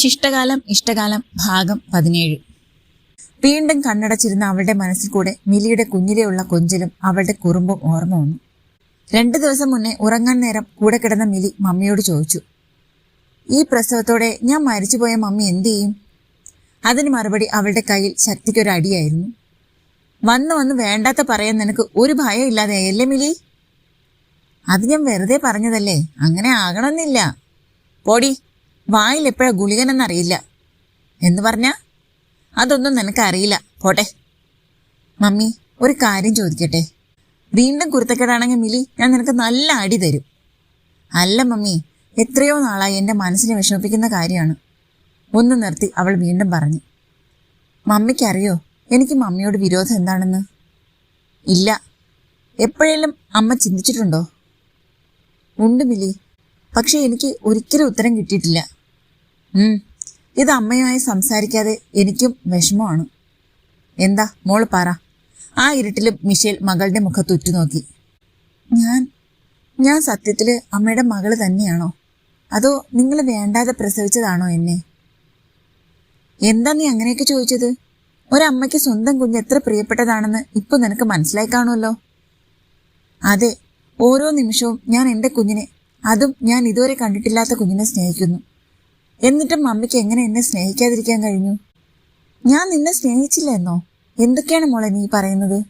ശിഷ്ടകാലം ഇഷ്ടകാലം ഭാഗം പതിനേഴ്. വീണ്ടും കണ്ണടച്ചിരുന്ന അവളുടെ മനസ്സിൽ കൂടെ മിലിയുടെ കുഞ്ഞിലെയുള്ള കൊഞ്ചലും അവളുടെ കുറുമ്പും ഓർമ്മ വന്നു. രണ്ടു ദിവസം മുന്നേ ഉറങ്ങാൻ നേരം കൂടെ കിടന്ന മിലി മമ്മിയോട് ചോദിച്ചു ഈ പ്രസവത്തോടെ ഞാൻ മരിച്ചുപോയ മമ്മി എന്തു ചെയ്യും? അതിന് മറുപടി അവളുടെ കയ്യിൽ ശക്തിക്കൊരു അടിയായിരുന്നു. വന്ന് വന്ന് വേണ്ടാത്ത പറയാൻ നിനക്ക് ഒരു ഭയം ഇല്ലാതെയല്ലേ മിലി? അത് ഞാൻ വെറുതെ പറഞ്ഞതല്ലേ അങ്ങനെ ആകണമെന്നില്ല. പോടി വായിൽ എപ്പോഴാ ഗുളികനെന്നറിയില്ല. എന്ന് പറഞ്ഞാ? അതൊന്നും നിനക്കറിയില്ല. പോട്ടെ. മമ്മി ഒരു കാര്യം ചോദിക്കട്ടെ? വീണ്ടും കുരുത്തക്കേടാണെങ്കിൽ മിലി ഞാൻ നിനക്ക് നല്ല അടി തരും. അല്ല മമ്മി എത്രയോ നാളായി എന്റെ മനസ്സിനെ വിഷമിപ്പിക്കുന്ന കാര്യമാണ്. ഒന്ന് നിർത്തി അവൾ വീണ്ടും പറഞ്ഞു. മമ്മിക്കറിയോ എനിക്ക് മമ്മിയോട് വിരോധം എന്താണെന്ന്? ഇല്ല. എപ്പോഴേലും അമ്മ ചിന്തിച്ചിട്ടുണ്ടോ? ഉണ്ട് മിലി. പക്ഷേ എനിക്ക് ഒരിക്കലും ഉത്തരം കിട്ടിയിട്ടില്ല. ഇത് അമ്മയുമായി സംസാരിക്കാതെ എനിക്കും വിഷമമാണ്. എന്താ മോൾ പറ. ആ ഇരുട്ടിലും മിഷേൽ മകളുടെ മുഖത്ത് ഉറ്റുനോക്കി. ഞാൻ ഞാൻ സത്യത്തിൽ അമ്മയുടെ മകൾ തന്നെയാണോ? അതോ നിങ്ങൾ വേണ്ടാതെ പ്രസവിച്ചതാണോ എന്നെ? എന്താ നീ അങ്ങനെയൊക്കെ ചോദിച്ചത്? ഒരമ്മയ്ക്ക് സ്വന്തം കുഞ്ഞ് എത്ര പ്രിയപ്പെട്ടതാണെന്ന് ഇപ്പൊ നിനക്ക് മനസ്സിലായി കാണുമല്ലോ? അതെ ഓരോ നിമിഷവും ഞാൻ എന്റെ കുഞ്ഞിനെ അതും ഞാൻ ഇതുവരെ കണ്ടിട്ടില്ലാത്ത കുഞ്ഞിനെ സ്നേഹിക്കുന്നു. എന്നിട്ടും മമ്മിക്ക് എങ്ങനെ എന്നെ സ്നേഹിക്കാതിരിക്കാൻ കഴിഞ്ഞു? ഞാൻ നിന്നെ സ്നേഹിച്ചില്ല എന്നോ എന്തൊക്കെയാണ് മോളെ നീ പറയുന്നത്?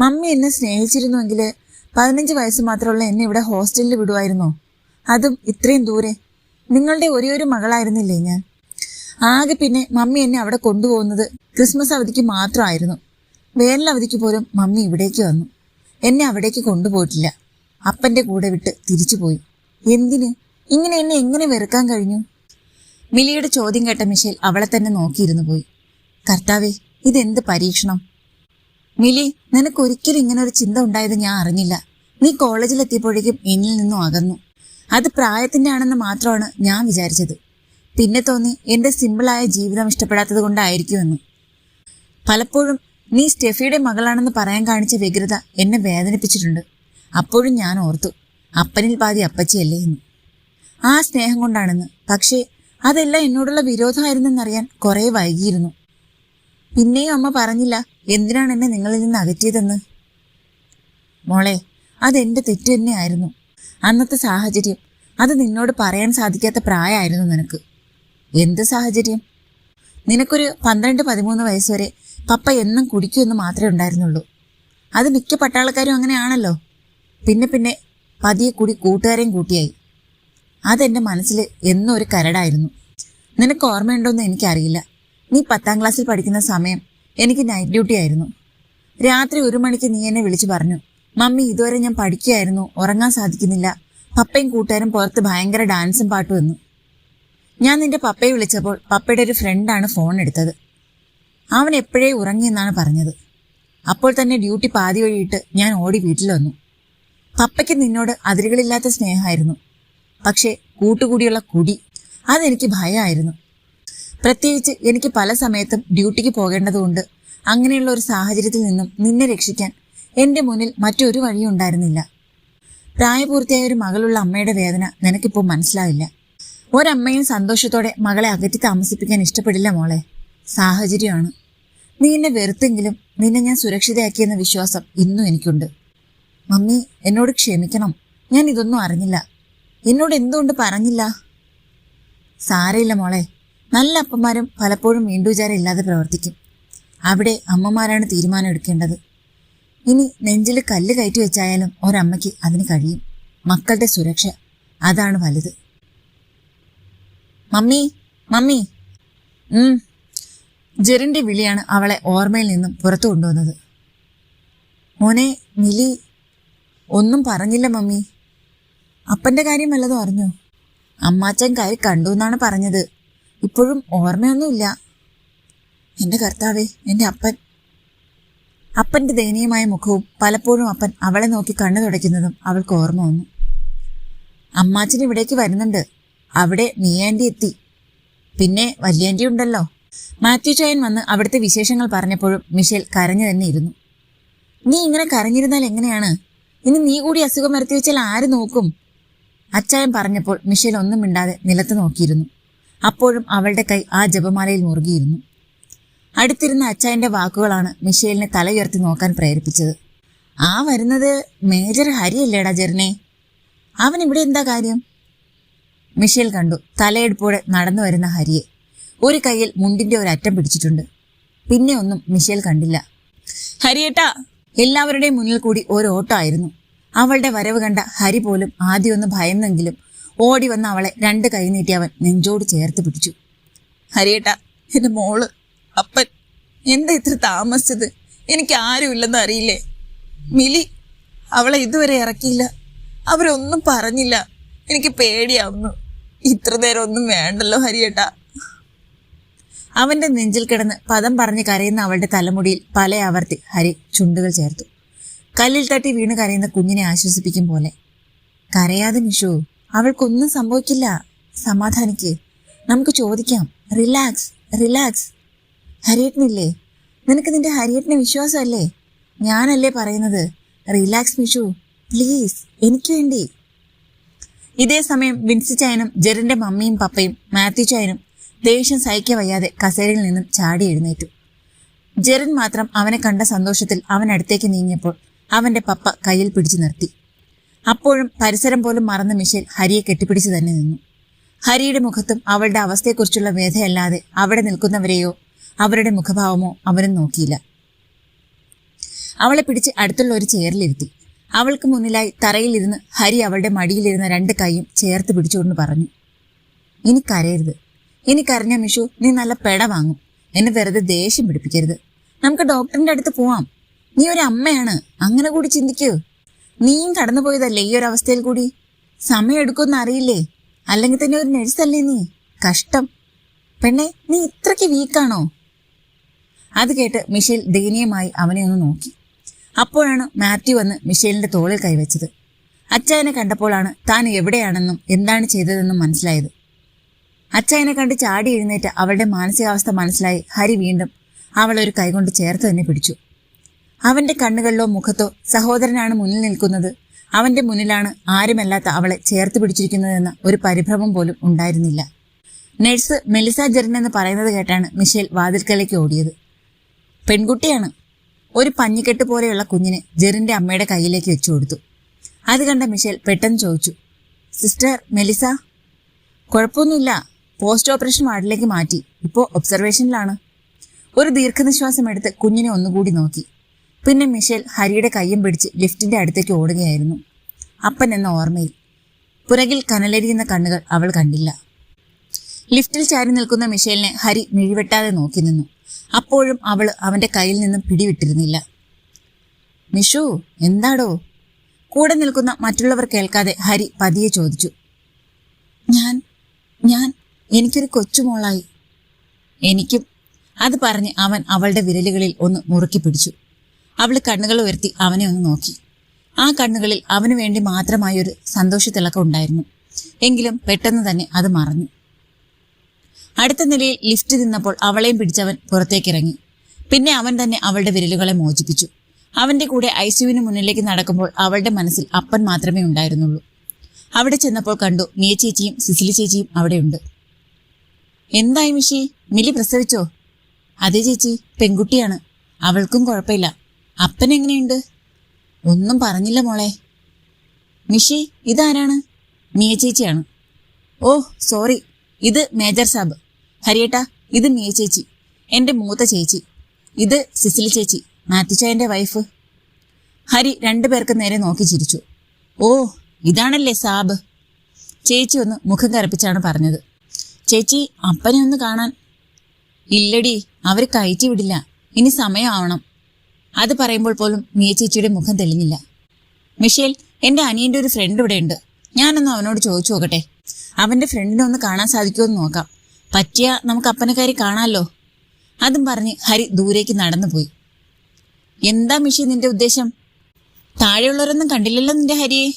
മമ്മി എന്നെ സ്നേഹിച്ചിരുന്നുവെങ്കിൽ പതിനഞ്ച് വയസ്സ് മാത്രമുള്ള എന്നെ ഇവിടെ ഹോസ്റ്റലിൽ വിടുമായിരുന്നോ അതും ഇത്രയും ദൂരെ. നിങ്ങളുടെ ഒരേ ഒരു മകളായിരുന്നില്ലേ ഞാൻ? ആകെ പിന്നെ മമ്മി എന്നെ അവിടെ കൊണ്ടുപോകുന്നത് ക്രിസ്മസ് അവധിക്ക് മാത്രമായിരുന്നു. വേനൽ അവധിക്ക് പോലും മമ്മി ഇവിടേക്ക് വന്നു. എന്നെ അവിടേക്ക് കൊണ്ടുപോയിട്ടില്ല. അപ്പന്റെ കൂടെ വിട്ട് തിരിച്ചുപോയി. എന്തിന്? ഇങ്ങനെ എന്നെ എങ്ങനെ വെറുക്കാൻ കഴിഞ്ഞു? മിലിയുടെ ചോദ്യം കേട്ട മിഷേൽ അവളെ തന്നെ നോക്കിയിരുന്നു പോയി. കർത്താവേ ഇതെന്ത് പരീക്ഷണം? മിലി നിനക്ക് ഒരിക്കലും ഇങ്ങനെ ഒരു ചിന്ത ഉണ്ടായത് ഞാൻ അറിഞ്ഞില്ല. നീ കോളേജിലെത്തിയപ്പോഴേക്കും എന്നിൽ നിന്നും അകന്നു. അത് പ്രായത്തിന്റെ ആണെന്ന് മാത്രമാണ് ഞാൻ വിചാരിച്ചത്. പിന്നെ തോന്നി എന്റെ സിമ്പിളായ ജീവിതം ഇഷ്ടപ്പെടാത്തത് കൊണ്ടായിരിക്കുമെന്ന്. പലപ്പോഴും നീ സ്റ്റെഫിയുടെ മകളാണെന്ന് പറയാൻ കാണിച്ച വ്യഗ്രത എന്നെ വേദനിപ്പിച്ചിട്ടുണ്ട്. അപ്പോഴും ഞാൻ ഓർത്തു അപ്പനിൽ പാതി അപ്പച്ചിയല്ലേ എന്ന്. ആ സ്നേഹം കൊണ്ടാണെന്ന്. പക്ഷേ അതെല്ലാം എന്നോടുള്ള വിരോധമായിരുന്നെന്നറിയാൻ കുറേ വൈകിയിരുന്നു. പിന്നെയും അമ്മ പറഞ്ഞില്ല എന്തിനാണ് എന്നെ നിങ്ങളിൽ നിന്ന് അകറ്റിയതെന്ന്? മോളെ അതെന്റെ തെറ്റ് തന്നെയായിരുന്നു. അന്നത്തെ സാഹചര്യം അത് നിന്നോട് പറയാൻ സാധിക്കാത്ത പ്രായമായിരുന്നു നിനക്ക്. എന്ത് സാഹചര്യം? നിനക്കൊരു പന്ത്രണ്ട് പതിമൂന്ന് വയസ്സ് വരെ പപ്പ എന്നും കുടിക്കുമെന്ന് മാത്രമേ ഉണ്ടായിരുന്നുള്ളൂ. അത് മിക്ക പട്ടാളക്കാരും അങ്ങനെയാണല്ലോ. പിന്നെ പിന്നെ പതിയെ കൂടി കൂട്ടുകാരെയും കൂട്ടിയായി. അതെന്റെ മനസ്സിൽ എന്നും ഒരു കരടായിരുന്നു. നിനക്ക് ഓർമ്മയുണ്ടോന്ന് എനിക്കറിയില്ല. നീ പത്താം ക്ലാസ്സിൽ പഠിക്കുന്ന സമയം എനിക്ക് നൈറ്റ് ഡ്യൂട്ടി ആയിരുന്നു. രാത്രി ഒരു മണിക്ക് നീ എന്നെ വിളിച്ചു പറഞ്ഞു മമ്മി ഇതുവരെ ഞാൻ പഠിക്കുകയായിരുന്നു ഉറങ്ങാൻ സാധിക്കുന്നില്ല. പപ്പയും കൂട്ടുകാരും പുറത്ത് ഭയങ്കര ഡാൻസും പാട്ടും വന്നു ഞാൻ നിന്റെ പപ്പയെ വിളിച്ചപ്പോൾ പപ്പയുടെ ഒരു ഫ്രണ്ടാണ് ഫോൺ എടുത്തത്. അവൻ എപ്പോഴേ ഉറങ്ങിയെന്നാണ് പറഞ്ഞത്. അപ്പോൾ തന്നെ ഡ്യൂട്ടി പാതി വഴിയിട്ട് ഞാൻ ഓടി വീട്ടിൽ വന്നു. പപ്പയ്ക്ക് നിന്നോട് അതിരുകളില്ലാത്ത സ്നേഹമായിരുന്നു. പക്ഷേ കൂട്ടുകൂടിയുള്ള കുടി അതെനിക്ക് ഭയമായിരുന്നു പ്രത്യേകിച്ച് എനിക്ക് പല സമയത്തും ഡ്യൂട്ടിക്ക് പോകേണ്ടതുകൊണ്ട് അങ്ങനെയുള്ള ഒരു സാഹചര്യത്തിൽ നിന്നും നിന്നെ രക്ഷിക്കാൻ എന്റെ മുന്നിൽ മറ്റൊരു വഴിയും ഉണ്ടായിരുന്നില്ല. പ്രായപൂർത്തിയായ ഒരു മകളുള്ള അമ്മയുടെ വേദന നിനക്കിപ്പോൾ മനസ്സിലാവില്ല. ഒരമ്മയും സന്തോഷത്തോടെ മകളെ അകറ്റി താമസിപ്പിക്കാൻ ഇഷ്ടപ്പെടില്ല മോളെ. സാഹചര്യമാണ്. നീ എന്നെ വെറുത്തെങ്കിലും നിന്നെ ഞാൻ സുരക്ഷിതയാക്കിയെന്ന വിശ്വാസം ഇന്നും എനിക്കുണ്ട്. മമ്മി എന്നോട് ക്ഷമിക്കണം. ഞാൻ ഇതൊന്നും അറിഞ്ഞില്ല. എന്നോട് എന്തുകൊണ്ട് പറഞ്ഞില്ല? സാരയില്ല മോളെ. നല്ല അപ്പന്മാരും പലപ്പോഴും വീണ്ടുവിചാരം ഇല്ലാതെ പ്രവർത്തിക്കും. അവിടെ അമ്മമാരാണ് തീരുമാനം എടുക്കേണ്ടത്. ഇനി നെഞ്ചിൽ കല്ല് കയറ്റി വെച്ചായാലും ഒരമ്മയ്ക്ക് അതിന് കഴിയും. മക്കളുടെ സുരക്ഷ അതാണ് വലുത്. Mummy mummy. ജെറിന്റെ വിളിയാണ് അവളെ ഓർമ്മയിൽ നിന്നും പുറത്തു കൊണ്ടുവന്നത്. മോനെ മിലി. ഒന്നും പറഞ്ഞില്ല മമ്മി. അപ്പന്റെ കാര്യം വല്ലതും അറിഞ്ഞോ? അമ്മാച്ചൻ കയറി കണ്ടു എന്നാണ് പറഞ്ഞത്. ഇപ്പോഴും ഓർമ്മയൊന്നുമില്ല. എന്റെ കർത്താവേ എന്റെ അപ്പൻ. അപ്പന്റെ ദയനീയമായ മുഖവും പലപ്പോഴും അപ്പൻ അവളെ നോക്കി കണ്ണു തുടയ്ക്കുന്നതും അവൾക്ക് ഓർമ്മ വന്നു. അമ്മാച്ചൻ ഇവിടേക്ക് വരുന്നുണ്ട്. അവിടെ മീയാന്റി എത്തി. പിന്നെ വല്യാന്റി ഉണ്ടല്ലോ. മാത്യു ചായൻ വന്ന് അവിടുത്തെ വിശേഷങ്ങൾ പറഞ്ഞപ്പോഴും മിഷേൽ കരഞ്ഞു തന്നെ ഇരുന്നു. നീ ഇങ്ങനെ കരഞ്ഞിരുന്നാൽ എങ്ങനെയാണ്? ഇനി നീ കൂടി അസുഖം വരുത്തി വെച്ചാൽ ആര് നോക്കും? അച്ചായൻ പറഞ്ഞപ്പോൾ മിഷേൽ ഒന്നും മിണ്ടാതെ നിലത്ത് നോക്കിയിരുന്നു. അപ്പോഴും അവളുടെ കൈ ആ ജപമാലയിൽ മുറുകിയിരുന്നു. അടുത്തിരുന്ന അച്ചായന്റെ വാക്കുകളാണ് മിഷേലിനെ തലയുയർത്തി നോക്കാൻ പ്രേരിപ്പിച്ചത്. ആ വരുന്നത് മേജർ ഹരിയല്ലേടാ ജെറിനെ. അവൻ ഇവിടെ എന്താ കാര്യം? മിഷേൽ കണ്ടു തലയെടുപ്പോടെ നടന്നു വരുന്ന ഹരിയെ. ഒരു കൈയിൽ മുണ്ടിന്റെ ഒരു അറ്റം പിടിച്ചിട്ടുണ്ട്. പിന്നെ ഒന്നും മിഷേൽ കണ്ടില്ല. ഹരിയേട്ടാ എല്ലാവരുടെയും മുന്നിൽ കൂടി ഒരു ഓട്ടോ ആയിരുന്നു. അവളുടെ വരവ് കണ്ട ഹരി പോലും ആദ്യമൊന്ന് ഭയന്നെങ്കിലും ഓടി വന്ന അവളെ രണ്ട് കൈ നീട്ടി അവൻ നെഞ്ചോട് ചേർത്ത് പിടിച്ചു. ഹരിയേട്ടാ എന്റെ മോൾ അപ്പൻ എന്താ ഇത്ര താമസിച്ചത്? എനിക്ക് ആരുമില്ലെന്ന് അറിയില്ലേ? മിലി അവളെ ഇതുവരെ ഇറക്കിയില്ല. അവരൊന്നും പറഞ്ഞില്ല. എനിക്ക് പേടിയാവുന്നു. ഇത്ര നേരം ഒന്നും വേണ്ടല്ലോ ഹരിയേട്ടാ. അവന്റെ നെഞ്ചിൽ കിടന്ന് പദം പറഞ്ഞ് കരയുന്ന അവളുടെ തലമുടിയിൽ പല ആവർത്തി ഹരി ചുണ്ടുകൾ ചേർത്തു. കല്ലിൽ തട്ടി വീണ് കരയുന്ന കുഞ്ഞിനെ ആശ്വസിപ്പിക്കും പോലെ. കരയാതെ നിഷു അവൾക്കൊന്നും സംഭവിക്കില്ല. സമാധാനിക്ക്. നമുക്ക് ചോദിക്കാം. Relax relax. ഹരിയേട്ടനില്ലേ? നിനക്ക് നിന്റെ ഹരിയറ്റിന് വിശ്വാസമല്ലേ? ഞാനല്ലേ പറയുന്നത്? റിലാക്സ് മിഷു. പ്ലീസ് എനിക്ക് വേണ്ടി. ഇതേ സമയം വിൻസി ചായനും ജെറിന്റെ മമ്മിയും പപ്പയും മാത്യു ചായനും ദേഷ്യം സഹിക്ക വയ്യാതെ കസേരയിൽ നിന്നും ചാടി എഴുന്നേറ്റു. ജെറിൻ മാത്രം അവനെ കണ്ട സന്തോഷത്തിൽ അവൻ അടുത്തേക്ക് നീങ്ങിയപ്പോൾ അവന്റെ പപ്പ കയ്യിൽ പിടിച്ചു നിർത്തി. അപ്പോഴും പരിസരം പോലും മറന്ന മിഷേൽ ഹരിയെ കെട്ടിപ്പിടിച്ചു തന്നെ നിന്നു. ഹരിയുടെ മുഖത്തും അവളുടെ അവസ്ഥയെക്കുറിച്ചുള്ള വേദയല്ലാതെ അവിടെ നിൽക്കുന്നവരെയോ അവരുടെ മുഖഭാവമോ അവരും നോക്കിയില്ല. അവളെ പിടിച്ച് അടുത്തുള്ള ഒരു ചെയറിലിരുത്തി. അവൾക്ക് മുന്നിലായി തറയിലിരുന്ന് ഹരി അവളുടെ മടിയിലിരുന്ന രണ്ട് കൈയും ചേർത്ത് പിടിച്ചുകൊണ്ട് പറഞ്ഞു ഇനി കരയരുത്. ഇനി കരഞ്ഞ മിഷു നീ നല്ല പെട വാങ്ങും. എന്നെ വെറുതെ ദേഷ്യം പിടിപ്പിക്കരുത്. നമുക്ക് ഡോക്ടറിന്റെ അടുത്ത് പോവാം. നീ ഒരു അമ്മയാണ് അങ്ങനെ കൂടി ചിന്തിക്കൂ. നീയും കടന്നു പോയതല്ലേ ഈ ഒരു അവസ്ഥയിൽ കൂടി? സമയം എടുക്കുമെന്ന് അറിയില്ലേ? അല്ലെങ്കിൽ തന്നെ ഒരു നഴ്സല്ലേ നീ? കഷ്ടം. പെണ്ണെ നീ ഇത്രയ്ക്ക് വീക്കാണോ? അത് കേട്ട് മിഷേൽ ദയനീയമായി അവനെ ഒന്ന് നോക്കി. അപ്പോഴാണ് മാത്യു വന്ന് മിഷേലിന്റെ തോളിൽ കൈവച്ചത്. അച്ചായനെ കണ്ടപ്പോഴാണ് താൻ എവിടെയാണെന്നും എന്താണ് ചെയ്തതെന്നും മനസ്സിലായത്. അച്ചായനെ കണ്ട് ചാടി എഴുന്നേറ്റ് അവളുടെ മാനസികാവസ്ഥ മനസ്സിലായി ഹരി വീണ്ടും അവളൊരു കൈകൊണ്ട് ചേർത്ത് തന്നെ പിടിച്ചു. അവന്റെ കണ്ണുകളിലോ മുഖത്തോ സഹോദരനാണ് മുന്നിൽ നിൽക്കുന്നത്. അവന്റെ മുന്നിലാണ് ആരുമല്ലാത്ത അവളെ ചേർത്ത് പിടിച്ചിരിക്കുന്നതെന്ന ഒരു പരിഭ്രമം പോലും ഉണ്ടായിരുന്നില്ല. നഴ്സ് മെലിസ ജെറിൻ എന്ന് പറയുന്നത് കേട്ടാണ് മിഷേൽ വാതിൽക്കലേക്ക് ഓടിയത്. പെൺകുട്ടിയാണ്. ഒരു പഞ്ഞിക്കെട്ട് പോലെയുള്ള കുഞ്ഞിനെ ജെറിന്റെ അമ്മയുടെ കയ്യിലേക്ക് വെച്ചു കൊടുത്തു. അത് കണ്ട മിഷേൽ പെട്ടെന്ന് ചോദിച്ചു സിസ്റ്റർ മെലിസ കുഴപ്പമൊന്നുമില്ല. പോസ്റ്റ് ഓപ്പറേഷൻ വാർഡിലേക്ക് മാറ്റി. ഇപ്പോൾ ഒബ്സർവേഷനിലാണ്. ഒരു ദീർഘനിശ്വാസം എടുത്ത് കുഞ്ഞിനെ ഒന്നുകൂടി നോക്കി. പിന്നെ മിഷേൽ ഹരിയുടെ കയ്യും പിടിച്ച് ലിഫ്റ്റിന്റെ അടുത്തേക്ക് ഓടുകയായിരുന്നു. അപ്പൻ എന്ന ഓർമ്മയിൽ പുറകിൽ കനലരിയുന്ന കണ്ണുകൾ അവൾ കണ്ടില്ല. ലിഫ്റ്റിൽ ചാരി നിൽക്കുന്ന മിഷേലിനെ ഹരി മിഴിവെട്ടാതെ നോക്കി നിന്നു. അപ്പോഴും അവൾ അവന്റെ കയ്യിൽ നിന്നും പിടിവിട്ടിരുന്നില്ല. മിഷു എന്താടോ? കൂടെ നിൽക്കുന്ന മറ്റുള്ളവർ കേൾക്കാതെ ഹരി പതിയെ ചോദിച്ചു. ഞാൻ ഞാൻ എനിക്കൊരു കൊച്ചുമോളായി. എനിക്കും അത് പറഞ്ഞ് അവൻ അവളുടെ വിരലുകളിൽ ഒന്ന് മുറുക്കി പിടിച്ചു. അവൾ കണ്ണുകൾ ഉയർത്തി അവനെ ഒന്ന് നോക്കി. ആ കണ്ണുകളിൽ അവന് വേണ്ടി മാത്രമായി ഒരു സന്തോഷത്തിളക്കം ഉണ്ടായിരുന്നു. എങ്കിലും പെട്ടെന്ന് തന്നെ അത് മറഞ്ഞു അടുത്ത നിലയിൽ ലിഫ്റ്റ് നിന്നപ്പോൾ അവളെയും പിടിച്ചവൻ പുറത്തേക്കിറങ്ങി. പിന്നെ അവൻ തന്നെ അവളുടെ വിരലുകളെ മോചിപ്പിച്ചു. അവന്റെ കൂടെ ഐസിയുവിന് മുന്നിലേക്ക് നടക്കുമ്പോൾ അവളുടെ മനസ്സിൽ അപ്പൻ മാത്രമേ ഉണ്ടായിരുന്നുള്ളൂ. അവിടെ ചെന്നപ്പോൾ കണ്ടു മിയ ചേച്ചിയും സിസിലി ചേച്ചിയും അവിടെയുണ്ട് എന്തായി മിഷി? മിലി പ്രസവിച്ചോ? അതെ ചേച്ചി പെൺകുട്ടിയാണ്. അവൾക്കും കുഴപ്പമില്ല. അപ്പൻ എങ്ങനെയുണ്ട് ഒന്നും പറഞ്ഞില്ല മോളെ. മിഷി ഇതാരാണ്? മിയ ചേച്ചിയാണ്. Oh sorry. ഇത് മേജർ സാബ്. ഹരിയേട്ടാ ഇത് മിയ ചേച്ചി. എന്റെ മൂത്ത ചേച്ചി. ഇത് സിസിലി ചേച്ചി മാത്യുച്ചായന്റെ വൈഫ്. ഹരി രണ്ടുപേർക്ക് നേരെ നോക്കി ചിരിച്ചു. ഓ ഇതാണല്ലേ സാബ്. ചേച്ചി ഒന്ന് മുഖം കരപ്പിച്ചാണ് പറഞ്ഞത്. ചേച്ചി അപ്പനെ ഒന്ന് കാണാൻ. ഇല്ലടി അവർ കയറ്റി വിടില്ല. ഇനി സമയമാവണം. അത് പറയുമ്പോൾ പോലും മിയ ചേച്ചിയുടെ മുഖം തെളിഞ്ഞില്ല. മിഷേൽ എന്റെ അനിയന്റെ ഒരു ഫ്രണ്ട് ഇവിടെ ഉണ്ട്. ഞാനൊന്ന് അവനോട് ചോദിച്ചു നോക്കട്ടെ. അവന്റെ ഫ്രണ്ടിനെ ഒന്ന് കാണാൻ സാധിക്കുമോ എന്ന് നോക്കാം. പറ്റിയ നമുക്ക് അപ്പനക്കാരി കാണാമല്ലോ അതും പറഞ്ഞ് ഹരി ദൂരേക്ക് നടന്നുപോയി. എന്താ മിഷി നിന്റെ ഉദ്ദേശം? താഴെയുള്ളവരൊന്നും കണ്ടില്ലല്ലോ നിന്റെ ഹരിയെ.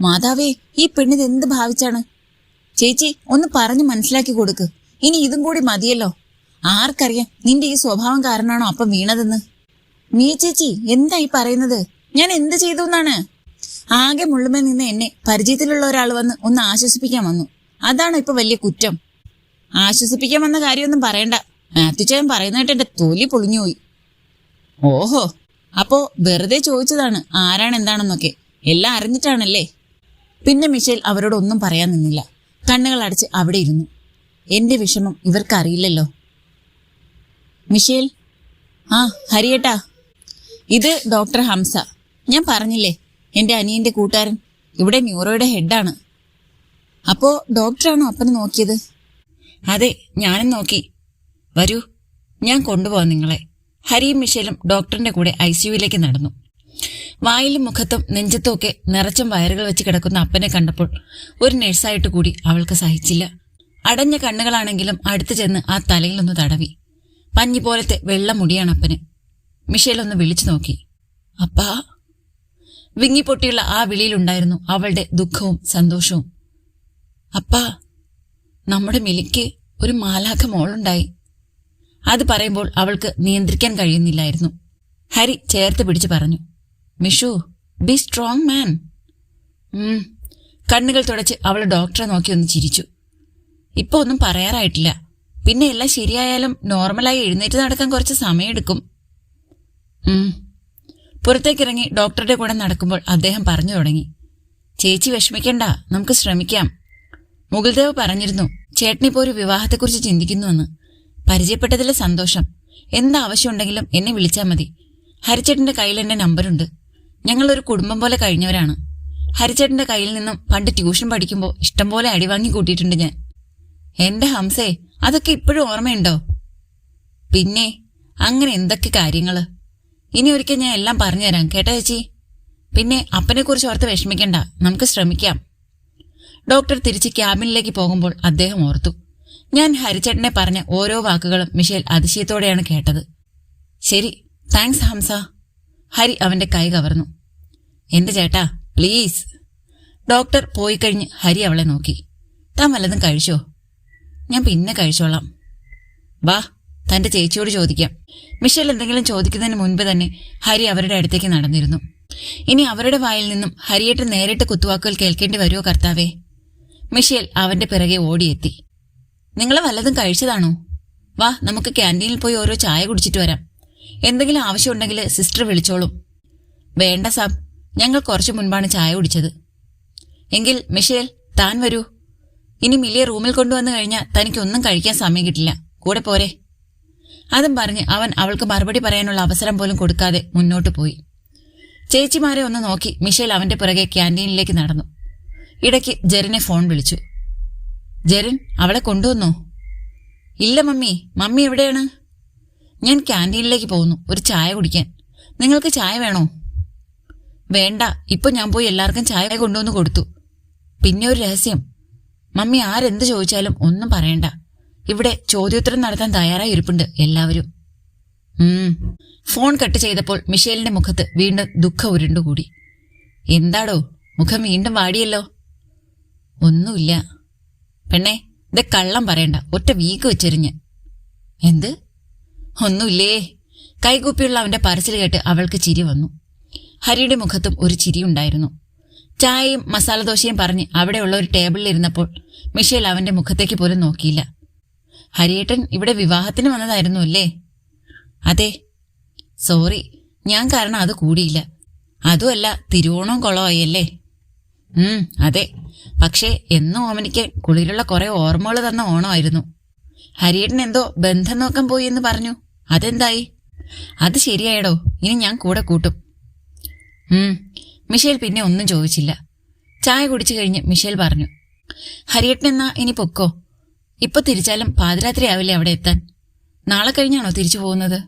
മാതാവേ ഈ പെണ്ണിത് എന്ത് ഭാവിച്ചാണ്? ചേച്ചി ഒന്ന് പറഞ്ഞു മനസ്സിലാക്കി കൊടുക്ക്. ഇനി ഇതും കൂടി മതിയല്ലോ. ആർക്കറിയാം നിന്റെ ഈ സ്വഭാവം കാരണമാണോ അപ്പം വീണതെന്ന്. മീ ചേച്ചി എന്തായി പറയുന്നത്? ഞാൻ എന്ത് ചെയ്തു എന്നാണ്? ആകെ മുള്ളുമേ നിന്ന് എന്നെ പരിചയത്തിലുള്ള ഒരാൾ വന്ന് ഒന്ന് ആശ്വസിപ്പിക്കാൻ വന്നു. അതാണ് ഇപ്പൊ വലിയ കുറ്റം. ആശ്വസിപ്പിക്കാൻ വന്ന കാര്യമൊന്നും പറയണ്ട. മാത്യുച്ചയൻ പറയുന്നതായിട്ട് എന്റെ തൊലി പൊളിഞ്ഞുപോയി ഓഹോ അപ്പോ വെറുതെ ചോദിച്ചതാണ് ആരാണ് എന്താണെന്നൊക്കെ. എല്ലാം അറിഞ്ഞിട്ടാണല്ലേ? പിന്നെ മിഷേൽ അവരോട് ഒന്നും പറയാൻ നിന്നില്ല. കണ്ണുകൾ അടച്ച് അവിടെ ഇരുന്നു. എന്റെ വിഷമം ഇവർക്കറിയില്ലല്ലോ. മിഷേൽ ആ ഹരിയേട്ടാ. ഇത് ഡോക്ടർ ഹംസ. ഞാൻ പറഞ്ഞില്ലേ എന്റെ അനിയന്റെ കൂട്ടുകാരൻ ഇവിടെ ന്യൂറോയുടെ ഹെഡാണ്. അപ്പോ ഡോക്ടറാണോ അപ്പനെ നോക്കിയത്? അതെ ഞാനും നോക്കി. വരൂ ഞാൻ കൊണ്ടുപോവാം നിങ്ങളെ. ഹരിയും മിഷേലും ഡോക്ടറിന്റെ കൂടെ ഐ സിയുയിലേക്ക് നടന്നു. വായിലും മുഖത്തും നെഞ്ചത്തും ഒക്കെ നിറച്ചും വയറുകൾ വെച്ച് കിടക്കുന്ന അപ്പനെ കണ്ടപ്പോൾ ഒരു നഴ്സായിട്ട് കൂടി അവൾക്ക് സഹിച്ചില്ല. അടഞ്ഞ കണ്ണുകളാണെങ്കിലും അടുത്തു ചെന്ന് ആ തലയിലൊന്ന് തടവി. പഞ്ഞി പോലത്തെ വെള്ള മുടിയാണ് അപ്പന്. മിഷേൽ ഒന്ന് വിളിച്ചു നോക്കി. അപ്പാ. വിങ്ങിപ്പൊട്ടിയുള്ള ആ വിളിയിലുണ്ടായിരുന്നു അവളുടെ ദുഃഖവും സന്തോഷവും. അപ്പാ നമ്മുടെ മിലിക്ക് ഒരു മാലാഖ മോളുണ്ടായി. അത് പറയുമ്പോൾ അവൾക്ക് നിയന്ത്രിക്കാൻ കഴിയുന്നില്ലായിരുന്നു. ഹരി ചേർത്ത് പിടിച്ചു പറഞ്ഞു. Mishu be strong man. കണ്ണുകൾ തുടച്ച് അവൾ ഡോക്ടറെ നോക്കി ഒന്ന് ചിരിച്ചു. ഇപ്പൊ ഒന്നും പറയാറായിട്ടില്ല. പിന്നെ എല്ലാം ശരിയായാലും നോർമലായി എഴുന്നേറ്റ് നടക്കാൻ കുറച്ച് സമയമെടുക്കും. പുറത്തേക്കിറങ്ങി ഡോക്ടറുടെ കൂടെ നടക്കുമ്പോൾ അദ്ദേഹം പറഞ്ഞു തുടങ്ങി. ചേച്ചി വിഷമിക്കണ്ട നമുക്ക് ശ്രമിക്കാം. മുകുൽദേവ് പറഞ്ഞിരുന്നു ചേട്ടനിപ്പോ ഒരു വിവാഹത്തെക്കുറിച്ച് ചിന്തിക്കുന്നുവെന്ന്. പരിചയപ്പെട്ടതിൽ സന്തോഷം. എന്താവശ്യമുണ്ടെങ്കിലും എന്നെ വിളിച്ചാൽ മതി. ഹരിച്ചേട്ടന്റെ കയ്യിൽ എന്റെ നമ്പറുണ്ട്. ഞങ്ങളൊരു കുടുംബം പോലെ കഴിഞ്ഞവരാണ്. ഹരിച്ചേട്ടന്റെ കയ്യിൽ നിന്നും പണ്ട് ട്യൂഷൻ പഠിക്കുമ്പോൾ ഇഷ്ടംപോലെ അടിവാങ്ങി കൂട്ടിയിട്ടുണ്ട് ഞാൻ. എന്റെ ഹംസേ അതൊക്കെ ഇപ്പോഴും ഓർമ്മയുണ്ടോ? പിന്നെ അങ്ങനെ എന്തൊക്കെ കാര്യങ്ങൾ? ഇനി ഒരിക്കൽ ഞാൻ എല്ലാം പറഞ്ഞുതരാം. കേട്ടോ ചേച്ചി? പിന്നെ അപ്പനെ കുറിച്ച് ഓർത്ത് വിഷമിക്കണ്ട. നമുക്ക് ശ്രമിക്കാം. ഡോക്ടർ തിരിച്ച് ക്യാബിനിലേക്ക് പോകുമ്പോൾ അദ്ദേഹം ഓർത്തു. ഞാൻ ഹരിച്ചേട്ടനെ പറഞ്ഞ ഓരോ വാക്കുകളും മിഷേൽ അതിശയത്തോടെയാണ് കേട്ടത്. ശരി താങ്ക്സ് ഹംസ. ഹരി അവന്റെ കൈ കവർന്നു. എന്റെ ചേട്ടാ പ്ലീസ്. ഡോക്ടർ പോയി കഴിഞ്ഞ് ഹരി അവളെ നോക്കി. താൻ വല്ലതും കഴിച്ചോ? ഞാൻ പിന്നെ കഴിച്ചോളാം. വാ തന്റെ ചേച്ചിയോട് ചോദിക്കാം. മിഷേൽ എന്തെങ്കിലും ചോദിക്കുന്നതിന് മുൻപ് തന്നെ ഹരി അവരുടെ അടുത്തേക്ക് നടന്നിരുന്നു. ഇനി അവരുടെ വായിൽ നിന്നും ഹരിയേട്ട് നേരിട്ട് കുത്തുവാക്കുകൾ കേൾക്കേണ്ടി വരുമോ കർത്താവേ? മിഷേൽ അവന്റെ പിറകെ ഓടിയെത്തി. നിങ്ങൾ വല്ലതും കഴിച്ചതാണോ? വാ നമുക്ക് ക്യാന്റീനിൽ പോയി ഓരോ ചായ കുടിച്ചിട്ട് വരാം. എന്തെങ്കിലും ആവശ്യമുണ്ടെങ്കിൽ സിസ്റ്റർ വിളിച്ചോളും. വേണ്ട സാബ് ഞങ്ങൾ കുറച്ചു മുൻപാണ് ചായ കുടിച്ചത്. എങ്കിൽ മിഷേൽ താൻ വരൂ. ഇനി മിലിയെ റൂമിൽ കൊണ്ടുവന്നു കഴിഞ്ഞാൽ തനിക്കൊന്നും കഴിക്കാൻ സമയം കിട്ടില്ല. കൂടെ പോരെ. അതും പറഞ്ഞ് അവൻ അവൾക്ക് മറുപടി പറയാനുള്ള അവസരം പോലും കൊടുക്കാതെ മുന്നോട്ട് പോയി. ചേച്ചിമാരെ ഒന്ന് നോക്കി മിഷേൽ അവന്റെ പുറകെ ക്യാന്റീനിലേക്ക് നടന്നു. ഇടയ്ക്ക് ജെറിനെ ഫോൺ വിളിച്ചു. ജെറിൻ അവളെ കൊണ്ടുവന്നോ? ഇല്ല മമ്മി. മമ്മി എവിടെയാണ്? ഞാൻ ക്യാന്റീനിലേക്ക് പോകുന്നു. ഒരു ചായ കുടിക്കാൻ. നിങ്ങൾക്ക് ചായ വേണോ? വേണ്ട. ഇപ്പൊ ഞാൻ പോയി എല്ലാവർക്കും ചായ കൊണ്ടുവന്ന് കൊടുത്തു. പിന്നെ ഒരു രഹസ്യം. മമ്മി ആരെന്ത് ചോദിച്ചാലും ഒന്നും പറയണ്ട. ഇവിടെ ചോദ്യോത്തരം നടത്താൻ തയ്യാറായി ഇരിപ്പുണ്ട് എല്ലാവരും ഫോൺ കട്ട് ചെയ്തപ്പോൾ മിഷേലിന്റെ മുഖത്ത് വീണ്ടും ദുഃഖം ഉരുണ്ടുകൂടി. എന്താടോ മുഖം വീണ്ടും വാടിയല്ലോ? ഒന്നുമില്ല. പെണ്ണെ ഇത് കള്ളം പറയണ്ട. ഒറ്റ വീക്ക് വെച്ചെറിഞ്ഞ് എന്ത്? ഒന്നുമില്ലേ? കൈകൂപ്പിയുള്ള അവന്റെ പറച്ചിൽ കേട്ട് അവൾക്ക് ചിരി വന്നു. ഹരിയുടെ മുഖത്തും ഒരു ചിരിയുണ്ടായിരുന്നു. ചായയും മസാലദോശയും പറഞ്ഞ് അവിടെയുള്ള ഒരു ടേബിളിൽ ഇരുന്നപ്പോൾ മിഷേൽ അവന്റെ മുഖത്തേക്ക് പോലും നോക്കിയില്ല. ഹരിയേട്ടൻ ഇവിടെ വിവാഹത്തിന് വന്നതായിരുന്നു അല്ലേ? അതെ. സോറി ഞാൻ കാരണം അത് കൂടിയില്ല. അതുമല്ല തിരുവോണവും കുളമായല്ലേ ഉം അതെ. പക്ഷേ എന്നും ഓമനിക്ക് കുളിയിലുള്ള കുറെ ഓർമ്മകൾ തന്ന ഓണമായിരുന്നു. ഹരിയേട്ടൻ എന്തോ ബന്ധം നോക്കാൻ പോയി എന്ന് പറഞ്ഞു. അതെന്തായി? അത് ശരിയായടോ ഇനി ഞാൻ കൂടെ കൂട്ടും. ഉം മിഷേൽ പിന്നെ ഒന്നും ചോദിച്ചില്ല. ചായ കുടിച്ചു കഴിഞ്ഞ് മിഷേൽ പറഞ്ഞു. ഹരിയേട്ടൻ എന്നാ ഇനി പൊക്കോ? ഇപ്പൊ തിരിച്ചാലും പാതിരാത്രി ആവില്ലേ അവിടെ എത്താൻ? നാളെ കഴിഞ്ഞാണോ തിരിച്ചു പോകുന്നത്?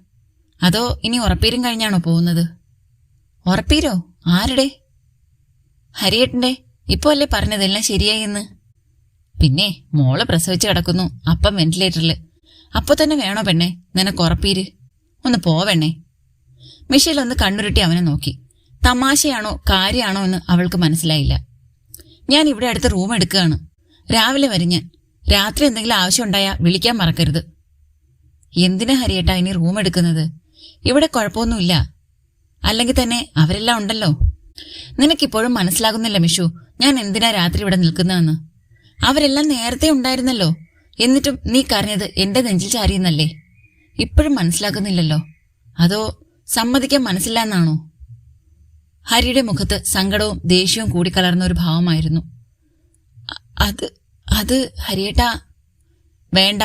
അതോ ഇനി ഉറപ്പീരും കഴിഞ്ഞാണോ പോകുന്നത്? ഉറപ്പീരോ? ആരുടെ? ഹരിയേട്ടന്റെ? ഇപ്പോ അല്ലേ പറഞ്ഞതെല്ലാം ശരിയായി എന്ന്? പിന്നെ മോൾ പ്രസവിച്ച് കിടക്കുന്നു അപ്പം വെന്റിലേറ്ററിൽ അപ്പൊ തന്നെ വേണോ പെണ്ണെ? നിനക്ക് ഉറപ്പീര്? ഒന്ന് പോവെണ്ണേ മിഷേൽ ഒന്ന് കണ്ണുരുട്ടി അവനെ നോക്കി. തമാശയാണോ കാര്യമാണോ എന്ന് അവൾക്ക് മനസ്സിലായില്ല. ഞാൻ ഇവിടെ അടുത്ത് റൂം എടുക്കുകയാണ്. രാവിലെ വരും ഞാൻ രാത്രി എന്തെങ്കിലും ആവശ്യം ആവശ്യമുണ്ടായാൽ വിളിക്കാൻ മറക്കരുത്. എന്തിനാ ഹരിയേട്ടാ ഇനി റൂം എടുക്കുന്നത്? ഇവിടെ കുഴപ്പമൊന്നുമില്ല. അല്ലെങ്കിൽ തന്നെ അവരെല്ലാം ഉണ്ടല്ലോ. നിനക്കിപ്പോഴും മനസ്സിലാകുന്നില്ല മിഷു ഞാൻ എന്തിനാ രാത്രി ഇവിടെ നിൽക്കുന്നതെന്ന്? അവരെല്ലാം നേരത്തെ ഉണ്ടായിരുന്നല്ലോ. എന്നിട്ടും നീ കരഞ്ഞത് എന്റെ നെഞ്ചിൽ ചാരിയെന്നല്ലേ? ഇപ്പോഴും മനസ്സിലാക്കുന്നില്ലല്ലോ. അതോ സമ്മതിക്കാൻ മനസ്സില്ല എന്നാണോ ഹരിയുടെ മുഖത്ത് സങ്കടവും ദേഷ്യവും കൂടിക്കലർന്ന ഒരു ഭാവമായിരുന്നു. അത് അത് ഹരിയേട്ടാ വേണ്ട.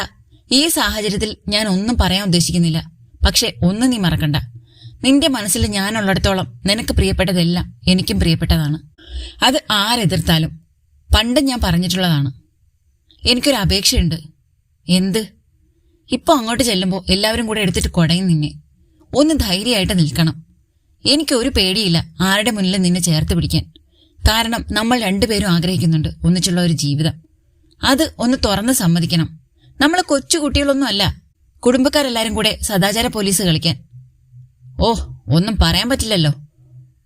ഈ സാഹചര്യത്തിൽ ഞാൻ ഒന്നും പറയാൻ ഉദ്ദേശിക്കുന്നില്ല. പക്ഷെ ഒന്ന് നീ മറക്കണ്ട. നിന്റെ മനസ്സിൽ ഞാനുള്ളിടത്തോളം നിനക്ക് പ്രിയപ്പെട്ടതെല്ലാം എനിക്കും പ്രിയപ്പെട്ടതാണ്. അത് ആരെതിർത്താലും പണ്ട് ഞാൻ പറഞ്ഞിട്ടുള്ളതാണ്. എനിക്കൊരു അപേക്ഷയുണ്ട്. എന്ത്? ഇപ്പൊ അങ്ങോട്ട് ചെല്ലുമ്പോൾ എല്ലാവരും കൂടെ എടുത്തിട്ട് കുടയും നിന്നെ. ഒന്ന് ധൈര്യമായിട്ട് നിൽക്കണം. എനിക്കൊരു പേടിയില്ല ആരുടെ മുന്നിൽ നിന്നെ ചേർത്ത് പിടിക്കാൻ. കാരണം നമ്മൾ രണ്ടുപേരും ആഗ്രഹിക്കുന്നുണ്ട് ഒന്നിച്ചുള്ള ഒരു ജീവിതം. അത് ഒന്ന് തുറന്ന് സമ്മതിക്കണം. നമ്മൾ കൊച്ചു കുട്ടികളൊന്നും അല്ല കുടുംബക്കാരെല്ലാരും കൂടെ സദാചാര പോലീസ് കളിക്കാൻ. ഓ ഒന്നും പറയാൻ പറ്റില്ലല്ലോ.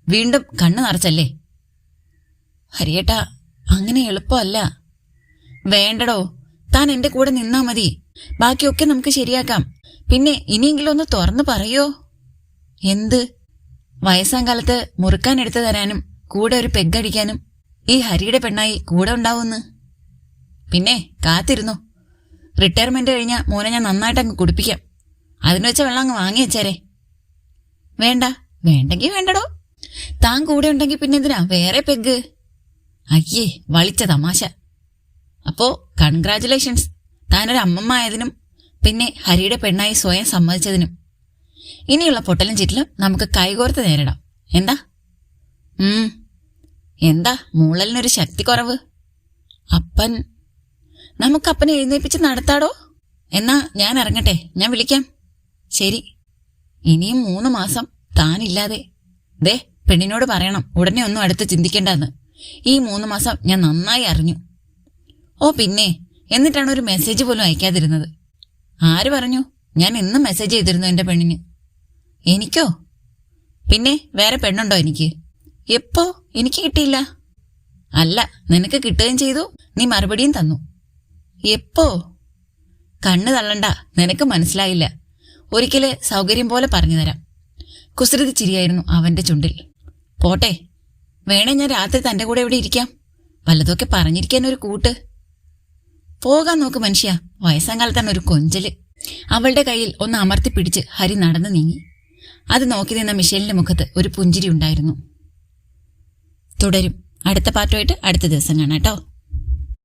വീണ്ടും കണ്ണു നിറച്ചല്ലേ? ഹരിയേട്ടാ അങ്ങനെ എളുപ്പമല്ല. വേണ്ടടോ താൻ എന്റെ കൂടെ നിന്നാ മതി. ബാക്കിയൊക്കെ നമുക്ക് ശരിയാക്കാം. പിന്നെ ഇനിയെങ്കിലും ഒന്ന് തുറന്നു പറയോ? എന്ത്? വയസ്സാം കാലത്ത് മുറുക്കാൻ എടുത്തു തരാനും കൂടെ ഒരു പെഗ് അടിക്കാനും ഈ ഹരിയുടെ പെണ്ണായി കൂടെ ഉണ്ടാവുന്ന്? പിന്നെ കാത്തിരുന്നു. റിട്ടയർമെന്റ് കഴിഞ്ഞ മോനെ ഞാൻ നന്നായിട്ട് അങ്ങ് കുടിപ്പിക്കാം. അതിന് വെച്ച വെള്ളം അങ്ങ് വാങ്ങി വെച്ചേരെ. വേണ്ട വേണ്ടെങ്കിൽ വേണ്ടടോ. താൻ കൂടെ ഉണ്ടെങ്കിൽ പിന്നെ എന്തിനാ? വേറെ പെഗ് അയ്യേ വളിച്ച തമാശ. അപ്പോ കൺഗ്രാചുലേഷൻസ് താനൊരു അമ്മമ്മ ആയതിനും പിന്നെ ഹരിയുടെ പെണ്ണായി സ്വയം സമ്മതിച്ചതിനും. ഇനിയുള്ള പൊട്ടലും ചിറ്റലും നമുക്ക് കൈകോർത്ത് നേരിടാം. എന്താ? ഉം. എന്താ? മൂളലിനൊരു ശക്തി കുറവ് അപ്പൻ നമുക്ക് അപ്പനെ എഴുന്നേപ്പിച്ച് നടത്താടോ? എന്നാ ഞാൻ ഇറങ്ങട്ടെ. ഞാൻ വിളിക്കാം. ശരി. ഇനിയും മൂന്ന് മാസം താനില്ലാതെ. ദേ പെണ്ണിനോട് പറയണം. ഉടനെ ഒന്നും അടുത്ത് ചിന്തിക്കേണ്ടെന്ന്. ഈ മൂന്ന് മാസം ഞാൻ നന്നായി അറിഞ്ഞു. ഓ പിന്നെ എന്നിട്ടാണ് ഒരു മെസ്സേജ് പോലും അയക്കാതിരുന്നത്. ആര് പറഞ്ഞു? ഞാൻ ഇന്ന് മെസ്സേജ് ചെയ്തിരുന്നു എന്റെ പെണ്ണിന്. എനിക്കോ? പിന്നെ വേറെ പെണ്ണുണ്ടോ എനിക്ക്? എപ്പോ? എനിക്ക് കിട്ടിയില്ല. അല്ല നിനക്ക് കിട്ടുകയും ചെയ്തു. നീ മറുപടിയും തന്നു. എപ്പോ? കണ്ണു തള്ളണ്ട. നിനക്ക് മനസ്സിലായില്ല. ഒരിക്കൽ സൗകര്യം പോലെ പറഞ്ഞു തരാം. കുസൃതി ചിരിയായിരുന്നു അവന്റെ ചുണ്ടിൽ. പോട്ടെ വേണേ ഞാൻ രാത്രി തന്റെ കൂടെ ഇവിടെ ഇരിക്കാം? വല്ലതൊക്കെ പറഞ്ഞിരിക്കാൻ ഒരു കൂട്ട്. പോകാൻ നോക്ക് മനുഷ്യ തന്നെ ഒരു കൊഞ്ചൽ. അവളുടെ കയ്യിൽ ഒന്ന് അമർത്തി പിടിച്ച് ഹരി നടന്നു നീങ്ങി. അത് നോക്കി നിന്ന മിഷേലിന്റെ മുഖത്ത് ഒരു പുഞ്ചിരി ഉണ്ടായിരുന്നു. തുടരും. അടുത്ത പാട്ടുമായിട്ട് അടുത്ത ദിവസം കാണാം കേട്ടോ.